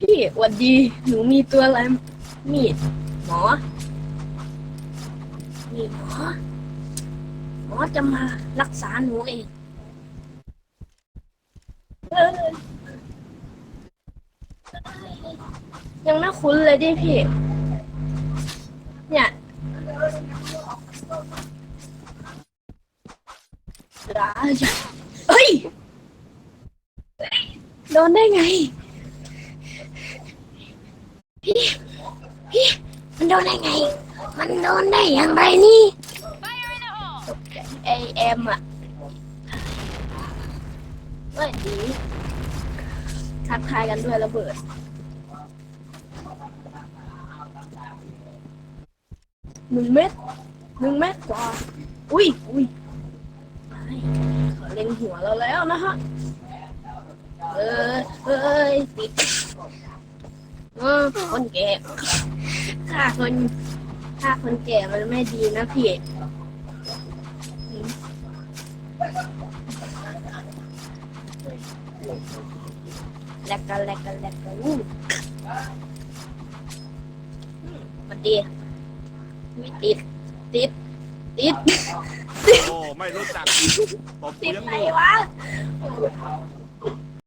พี่หวัดดี หนูมีตัวอะไร มีด หมอ มีหมอ หมอจะมารักษาหนูเองเอ้ยยังน่าคุ้นเลยดิพี่ เนี่ยร้าจะเฮ้ย โดนได้ไง พี่ พี่ มันโดนได้ไง มันโดนได้อย่างไรนี่ไอเอ็มอะไม่ดีทักทายกันด้วยระเบิด หนึ่งเม็ดหนึ่งเม็ดกว่า อุ้ยอุ้ยเล็งหัวเราแล้วนะฮะ เออเอ้ยติด ออคนแก่ฆ่าคนฆ่าคนแก่มันไม่ดีนะพี่อืมแลกกันแลกกันแลกกันอู้อืมสวัสดีไม่ติด ติด ติด โอ้ ไม่รู้จักตบติดเลี้ยงไหนลูกวะ